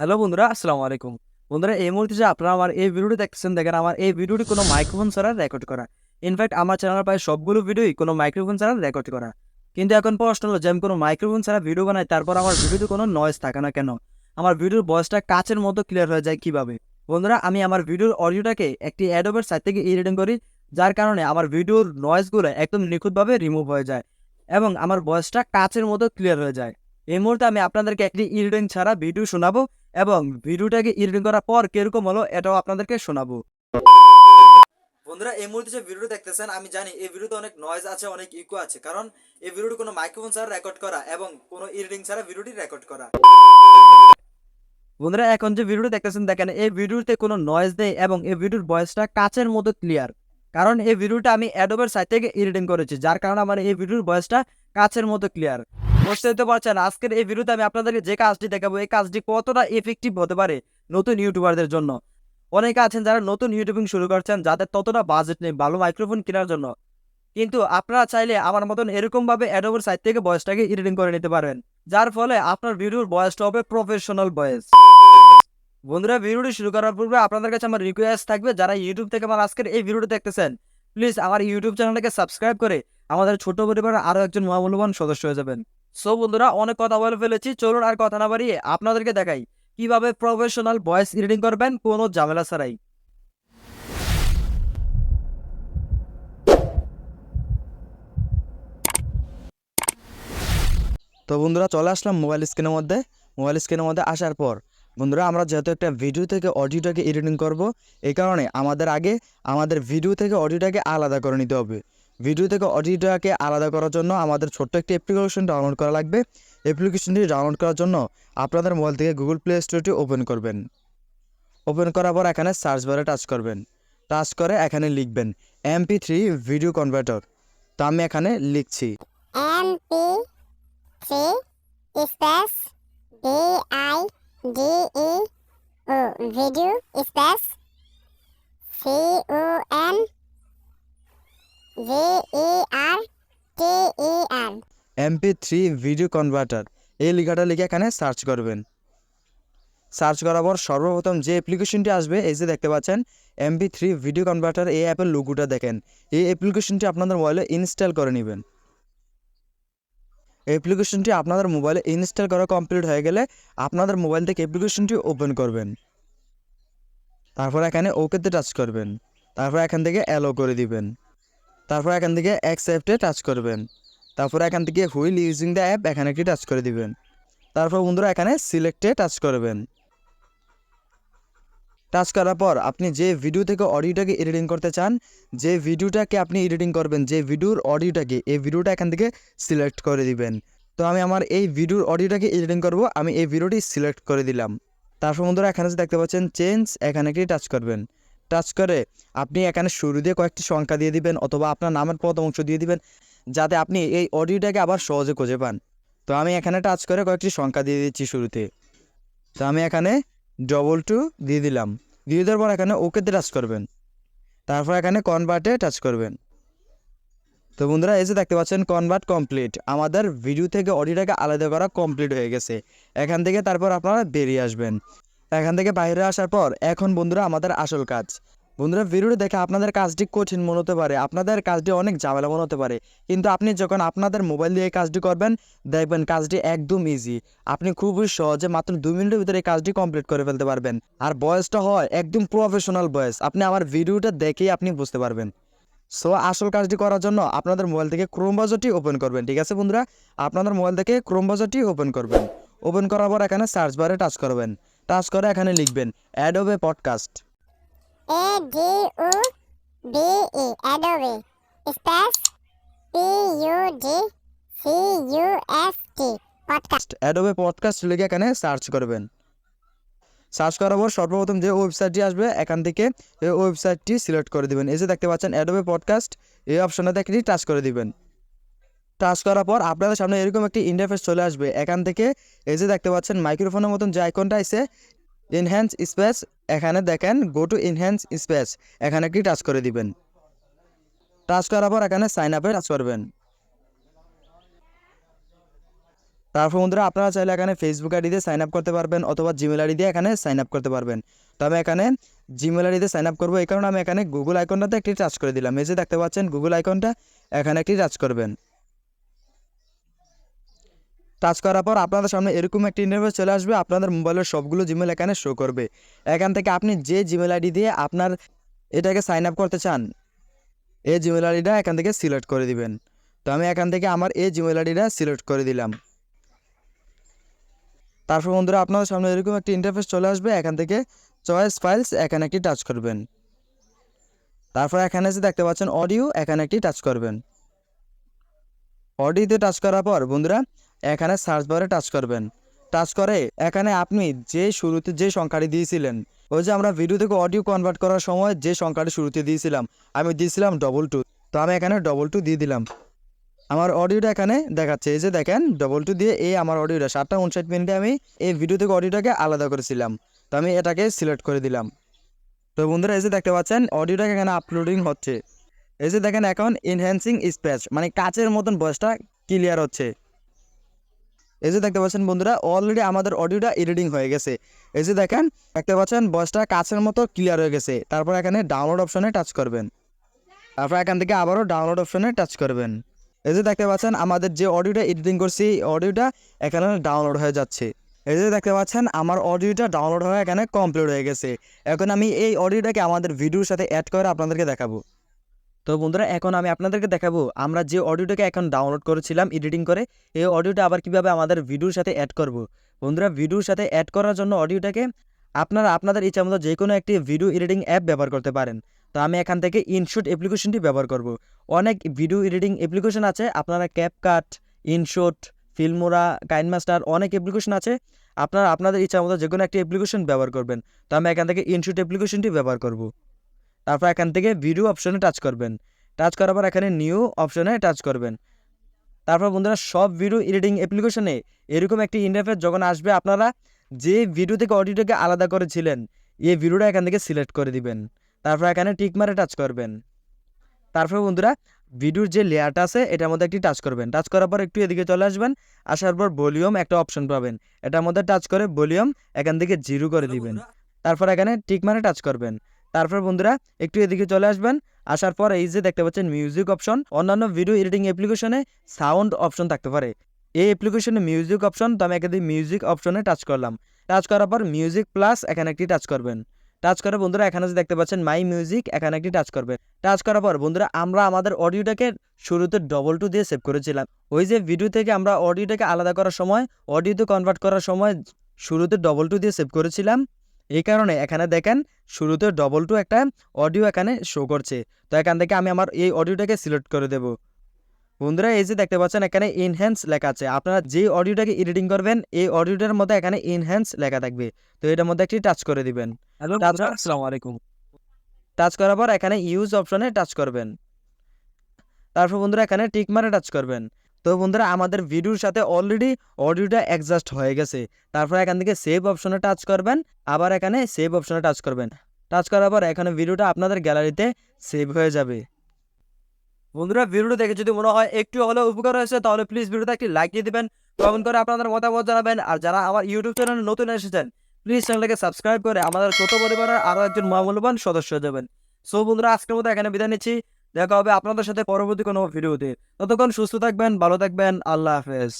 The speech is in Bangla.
হ্যালো বন্ধুরা, আসসালামু আলাইকুম। বন্ধুরা, এই মুহূর্তে যে আপনারা আমার এই ভিডিওটি দেখতেছেন, দেখেন আমার এই ভিডিওটি কোনো মাইক্রোফোন ছাড়া রেকর্ড করা। ইনফ্যাক্ট আমার চ্যানেল প্রায় সবগুলো ভিডিওই কোনো মাইক্রোফোন ছাড়া রেকর্ড করা। কিন্তু এখন প্রশ্ন হলো যে আমি কোনো মাইক্রোফোন ছাড়া ভিডিও বানাই, তারপর আমার ভিডিওতে কোনো নয়েজ থাকে না কেন? আমার ভিডিওর ভয়েসটা কাচের মতো ক্লিয়ার হয়ে যায় কীভাবে? বন্ধুরা, আমি আমার ভিডিওর অডিওটাকে একটি অ্যাডোবের সাইট থেকে এডিটিং করি, যার কারণে আমার ভিডিওর নয়েজগুলো একদম নিখুঁতভাবে রিমুভ হয়ে যায় এবং আমার ভয়েসটা কাচের মতো ক্লিয়ার হয়ে যায়। এই মুহূর্তে আমি আপনাদেরকে একটি এডিটিং ছাড়া ভিডিও শোনাবো। এবং ভিডিওটাকে এডিটিং করার পর কীরকম হলো এটাও আপনাদেরকে শোনাবো। বন্ধুরা এই মুহূর্তে যে ভিডিও দেখতেছেন আমি জানি এই ভিডিওতে অনেক নয়েজ আছে অনেক ইকো আছে কারণ এই ভিডিওটি কোনো মাইক্রোফোন ছাড়া রেকর্ড করা এবং কোনো এডিটিং ছাড়া ভিডিওটি রেকর্ড করা। বন্ধুরা এখন যে ভিডিওটি দেখতেছেন দেখেন এই ভিডিওতে কোনো নয়েজ নেই এবং এই ভিডিওর ভয়েসটা কাচের মতো ক্লিয়ার কারণ এই ভিডিওটা আমি অ্যাডোবের সাইট থেকে এডিটিং করেছি যার কারণে আমার এই ভিডিওর ভয়েসটা কাচের মতো ক্লিয়ার বুঝতে দিতে পারছেন, আজকের এই ভিডিওতে আমি আপনাদেরকে যে কাজটি দেখাবো, এই কাজটি কতটা এফেক্টিভ হতে পারে নতুন ইউটিউবারদের জন্য। অনেকে আছেন যারা নতুন ইউটিউবিং শুরু করছেন, যাদের ততটা বাজেট নেই, ভালো মাইক্রোফোন কেনার জন্য। কিন্তু আপনারা চাইলে আমার মতন এরকমভাবে অ্যাডোবের সাইট থেকে ভয়েসটাকে এডিটিং করে নিতে পারেন যার ফলে আপনার ভিডিওর ভয়েসটা হবে প্রফেশনাল ভয়েস বন্ধুরা ভিডিওটি শুরু করার পূর্বে আপনাদের কাছে আমার রিকোয়েস্ট থাকবে, যারা ইউটিউব থেকে আমার আজকের এই ভিডিওটি দেখতেছেন প্লিজ আমার ইউটিউব চ্যানেলটাকে সাবস্ক্রাইব করে আমাদের ছোট পরিবারের আরও একজন মহামূল্যবান সদস্য হয়ে যাবেন। সো বন্ধুরা, অনেক কথা বলে ফেলেছি। চলুন আর কথা না বাড়িয়ে আপনাদেরকে দেখাই কীভাবে প্রফেশনাল ভয়েস এডিটিং করবেন কোনো ঝামেলা ছাড়াই। তো বন্ধুরা, চলে আসলাম মোবাইল স্ক্রিনের মধ্যে। মোবাইল স্ক্রিনের মধ্যে আসার পর, বন্ধুরা, আমরা যেহেতু একটা ভিডিও থেকে অডিওটাকে এডিটিং করব, এই কারণে আমাদের আগে আমাদের ভিডিও থেকে অডিওটাকে আলাদা করে নিতে হবে। ভিডিও থেকে অডিওটাকে আলাদা করার জন্য আমাদের ছোট্ট একটি অ্যাপ্লিকেশন ডাউনলোড করা লাগবে। অ্যাপ্লিকেশনটি ডাউনলোড করার জন্য আপনাদের মোবাইল থেকে গুগল প্লে স্টোরটি ওপেন করবেন। ওপেন করার পর এখানে সার্চ বারে টাচ করবেন। টাচ করে এখানে লিখবেন এমপি থ্রি ভিডিও কনভার্টার তো আমি এখানে লিখছি। E C O N MP three video converter এই লেখাটা লিখে এখানে সার্চ করবেন। সার্চ করার পর সর্বপ্রথম যে অ্যাপ্লিকেশনটি আসবে, এই যে দেখতে পাচ্ছেন এমপি থ্রি ভিডিও কনভার্টার এই অ্যাপের লোগোটা দেখেন। এই অ্যাপ্লিকেশনটি আপনাদের মোবাইলে ইনস্টল করে নেবেন। অ্যাপ্লিকেশনটি আপনাদের মোবাইলে ইনস্টল করা কমপ্লিট হয়ে গেলে আপনাদের মোবাইল থেকে অ্যাপ্লিকেশনটি ওপেন করবেন। তারপর এখানে ওকেতে টাচ করবেন। তারপর এখান থেকে অ্যালো করে দিবেন। তারপর এখান থেকে অ্যাকসেপ্টে টাচ করবেন। তারপর এখান থেকে হুইল ইউজিং দ্য অ্যাপ এখানে একটি টাচ করে দিবেন। তারপর বন্ধুরা এখানে সিলেক্টে টাচ করবেন। টাচ করার পর আপনি যে ভিডিও থেকে অডিওটাকে এডিটিং করতে চান, যে ভিডিওটাকে আপনি এডিটিং করবেন, যে ভিডিওর অডিওটাকে এই ভিডিওটা এখান থেকে সিলেক্ট করে দিবেন। তো আমি আমার এই ভিডিওর অডিওটাকে এডিটিং করব, আমি এই ভিডিওটি সিলেক্ট করে দিলাম। তারপর বন্ধুরা এখানে দেখতে পাচ্ছেন চেঞ্জ এখানে একটি টাচ করবেন। টাচ করে, আপনি এখানে শুরু দিয়ে কয়েকটি সংখ্যা দিয়ে দিবেন অথবা আপনার নামের প্রথম অংশ দিয়ে দিবেন, যাতে আপনি এই অডিওটাকে আবার সহজে খুঁজে পান। তো আমি এখানে টাচ করে কয়েকটি সংখ্যা দিয়ে দিচ্ছি শুরুতে। তো আমি এখানে ডবল টু দিয়ে দিলাম। দিয়ে দেওয়ার পর এখানে ওকেতে টাচ করবেন। তারপর এখানে কনভার্টে টাচ করবেন। তো বন্ধুরা, এই যে দেখতে পাচ্ছেন কনভার্ট কমপ্লিট আমাদের ভিডিও থেকে অডিওটাকে আলাদা করা কমপ্লিট হয়ে গেছে। এখান থেকে তারপর আপনারা বেরিয়ে আসবেন। এখান থেকে বাইরে আসার পর এখন বন্ধুরা আমাদের আসল কাজ। বন্ধুরা ভিডিওটি দেখে আপনাদের কাজটি কঠিন মনে হতে পারে, আপনাদের কাজটি অনেক ঝামেলা মনে হতে পারে, কিন্তু আপনি যখন আপনাদের মোবাইল দিয়ে কাজটি করবেন, দেখবেন কাজটি একদম ইজি আপনি খুবই সহজে মাত্র দুই মিনিটের ভিতরে কাজটি কমপ্লিট করে ফেলতে পারবেন। আর বয়সটা হয় একদম প্রফেশনাল বয়স, আপনি আমার ভিডিওটা দেখেই আপনি বুঝতে পারবেন। সো আসল কাজটি করার জন্য আপনাদের মোবাইল থেকে ক্রোম বাজারটি ওপেন করবেন, ঠিক আছে বন্ধুরা? আপনাদের মোবাইল থেকে ক্রোম বাজারটি ওপেন করবেন। ওপেন করার পর এখানে সার্চ বারে টাচ করবেন। টাচ করে এখানে লিখবেন Adobe podcast A D O B E Adobe space P U D C U S T podcast Adobe podcast লিখে এখানে সার্চ করবেন। সার্চ করার পর সর্বপ্রথম যে ওয়েবসাইটটি আসবে এখান থেকে এই ওয়েবসাইটটি সিলেক্ট করে দিবেন। এই যে দেখতে পাচ্ছেন অ্যাডোবে পডকাস্ট এই অপশনটাতে একটি টাচ করে দিবেন। টাচ করার পর আপনাদের সামনে এরকম একটি ইন্টারফেস চলে আসবে। এখান থেকে এই যে দেখতে পাচ্ছেন মাইক্রোফোনের মতন যে আইকনটা আছে ইনহ্যান্স স্পেস এখানে দেখেন গো টু ইনহ্যান্স স্পেস এখানে একটি টাচ করে দিবেন। টাচ করার পর এখানে সাইন আপে টাচ করবেন। তারপর বন্ধুরা, আপনারা চাইলে এখানে ফেসবুক আইডি দিয়ে সাইন আপ করতে পারবেন অথবা জিমেল আইডি দিয়ে এখানে সাইন আপ করতে পারবেন। তো আমি এখানে জিমেল আইডি দিয়ে সাইন আপ করব। এই কারণে আমি এখানে গুগল আইকনটাতে একটি টাচ করে দিলাম। এই যে দেখতে পাচ্ছেন গুগল আইকনটা এখানে একটি টাচ করবেন। টাচ করার পর আপনাদের সামনে এরকম একটি ইন্টারভিউ চলে আসবে। আপনাদের মোবাইলের সবগুলো জিমেল এখানে শো করবে। এখান থেকে আপনি যে জিমেল আইডি দিয়ে আপনার এটাকে সাইন আপ করতে চান এই জিমেল আইডিটা এখান থেকে সিলেক্ট করে দিবেন। তো আমি এখান থেকে আমার এই জিমেল আইডিটা সিলেক্ট করে দিলাম। তারপর বন্ধুরা, আপনাদের সামনে এরকম একটি ইন্টারফেস চলে আসবে। এখান থেকে চয়েস ফাইলস এখানে একটি টাচ করবেন। তারপর এখানে এসে দেখতে পাচ্ছেন অডিও এখানে একটি টাচ করবেন। অডিওতে টাচ করার পর বন্ধুরা এখানে সার্চ বারে টাচ করবেন। টাচ করে এখানে আপনি যে শুরুতে যে সংখ্যাটি দিয়েছিলেন, ওই যে আমরা ভিডিও থেকে অডিও কনভার্ট করার সময় যে সংখ্যাটি শুরুতে দিয়েছিলাম, আমি দিয়েছিলাম ডবল টু তো আমি এখানে ডবল টু দিয়ে দিলাম। আমার অডিওটা এখানে দেখাচ্ছে, এই যে দেখেন ডবল টু দিয়ে এই আমার অডিওটা সাতটা উনষাট মিনিটে আমি এই ভিডিও থেকে অডিওটাকে আলাদা করেছিলাম। তো আমি এটাকে সিলেক্ট করে দিলাম। তো বন্ধুরা, এই যে দেখতে পাচ্ছেন অডিওটাকে এখানে আপলোডিং হচ্ছে। এই যে দেখেন, এখন এনহ্যান্সিং স্প্যাচ মানে কাচের মতন ভয়েসটা ক্লিয়ার হচ্ছে। এই যে দেখতে পাচ্ছেন বন্ধুরা অলরেডি আমাদের অডিওটা এডিটিং হয়ে গেছে। এই যে দেখেন, দেখতে পাচ্ছেন বয়সটা কাছের মতো ক্লিয়ার হয়ে গেছে। তারপর এখানে ডাউনলোড অপশনে টাচ করবেন। তারপর এখান থেকে আবারও ডাউনলোড অপশনে টাচ করবেন। এই যে দেখতে পাচ্ছেন, আমাদের যে অডিওটা এডিটিং করছি অডিওটা এখানে ডাউনলোড হয়ে যাচ্ছে। এই যে দেখতে পাচ্ছেন, আমার অডিওটা ডাউনলোড হয়ে এখানে কমপ্লিট হয়ে গেছে। এখন আমি এই অডিওটাকে আমাদের ভিডিওর সাথে অ্যাড করে আপনাদেরকে দেখাবো। তো বন্ধুরা, এখন আমি আপনাদেরকে দেখাবো আমরা যে অডিওটাকে এখন ডাউনলোড করেছিলাম এডিটিং করে, এই অডিওটা আবার কীভাবে আমাদের ভিডিওর সাথে অ্যাড করব। বন্ধুরা, ভিডিওর সাথে অ্যাড করার জন্য অডিওটাকে আপনারা আপনাদের ইচ্ছা মতো যে কোনো একটি ভিডিও এডিটিং অ্যাপ ব্যবহার করতে পারেন। তো আমি এখান থেকে ইনশুট অ্যাপ্লিকেশনটি ব্যবহার করব। অনেক ভিডিও এডিটিং অ্যাপ্লিকেশন আছে, আপনারা ক্যাপকাট ইনশুট ফিল্মোরা কাইনমাস্টার অনেক অ্যাপ্লিকেশন আছে, আপনারা আপনাদের ইচ্ছা মতো যে কোনো একটি অ্যাপ্লিকেশন ব্যবহার করবেন। তো আমি এখান থেকে ইনশুট অ্যাপ্লিকেশনটি ব্যবহার করব। তারপর এখান থেকে ভিডিও অপশনে টাচ করবেন। টাচ করার পর এখানে নিউ অপশনে টাচ করবেন। তারপর বন্ধুরা সব ভিডিও এডিটিং অ্যাপ্লিকেশনে এরকম একটি ইন্টারফেস যখন আসবে আপনারা যে ভিডিও থেকে অডিওটাকে আলাদা করেছিলেন এই ভিডিওটা এখান থেকে সিলেক্ট করে দিবেন। তারপর এখানে টিক মারে টাচ করবেন। তারপর বন্ধুরা ভিডিওর যে লেয়ারটা আছে এটার মধ্যে একটি টাচ করবেন। টাচ করার পর একটু এদিকে চলে আসবেন আসার পর ভলিউম একটা অপশন পাবেন। এটার মধ্যে টাচ করে ভলিউম এখান থেকে জিরো করে দিবেন। তারপর এখানে টিক মারে টাচ করবেন। তারপর বন্ধুরা, একটু এদিকে চলে আসবেন। আসার পর এই যে দেখতে পাচ্ছেন মিউজিক অপশন অন্যান্য ভিডিও এডিটিং অ্যাপ্লিকেশনে সাউন্ড অপশন থাকতে পারে। এই অ্যাপ্লিকেশনে মিউজিক অপশন তো আমি এখানে মিউজিক অপশনে টাচ করলাম। টাচ করার পর মিউজিক প্লাস এখানে একটি টাচ করবেন। টাচ করে বন্ধুরা, এখানে যে দেখতে পাচ্ছেন মাই মিউজিক এখানে একটি টাচ করবেন। টাচ করার পর বন্ধুরা, আমরা আমাদের অডিওটাকে শুরুতে ডবল টু দিয়ে সেভ করেছিলাম। ওই যে ভিডিও থেকে আমরা অডিওটাকে আলাদা করার সময় অডিওতে কনভার্ট করার সময় শুরুতে ডবল টু দিয়ে সেভ করেছিলাম। এই কারণে এখানে দেখেন শুরুতে ডবল টু একটা অডিও এখানে শো করছে। তো এখান থেকে আমি আমার এই অডিওটাকে সিলেক্ট করে দেব। বন্ধুরা এই যে দেখতে পাচ্ছেন এখানে ইনহ্যান্স লেখা আছে। আপনারা যে অডিওটাকে এডিটিং করবেন এই অডিওটার মধ্যে এখানে ইনহ্যান্স লেখা থাকবে। তো এটার মধ্যে একটি টাচ করে দিবেন। আসসালামু আলাইকুম। টাচ করার পর এখানে ইউজ অপশনে টাচ করবেন। তারপর বন্ধুরা এখানে টিক মারে টাচ করবেন। তো বন্ধুরা, আমাদের ভিডিওর সাথে অলরেডি অডিওটা অ্যাডজাস্ট হয়ে গেছে। তারপর এখান থেকে সেভ অপশনে টাচ করবেন, আবার এখানে সেভ অপশনে টাচ করবেন। টাচ করার পর এখানে ভিডিওটা আপনাদের গ্যালারিতে সেভ হয়ে যাবে। বন্ধুরা, ভিডিওটা দেখে যদি মনে হয় একটু হলেও উপকার হয়েছে, তাহলে প্লিজ ভিডিওতে একটি লাইক দিয়ে দিবেন কমেন্ট করে আপনাদের মতামত জানাবেন। আর যারা আমার ইউটিউব চ্যানেলে নতুন এসেছেন প্লিজ চ্যানেলটাকে সাবস্ক্রাইব করে আমাদের ছোট পরিবারের আরও একজন মহামূল্যবান সদস্য হয়ে যাবেন। সো বন্ধুরা, আজকের মতো এখানে বিদায় নিচ্ছি। দেখা হবে আপনাদের সাথে পরবর্তী কোনো ভিডিওতে ততক্ষণ সুস্থ থাকবেন ভালো থাকবেন আল্লাহ হাফেজ।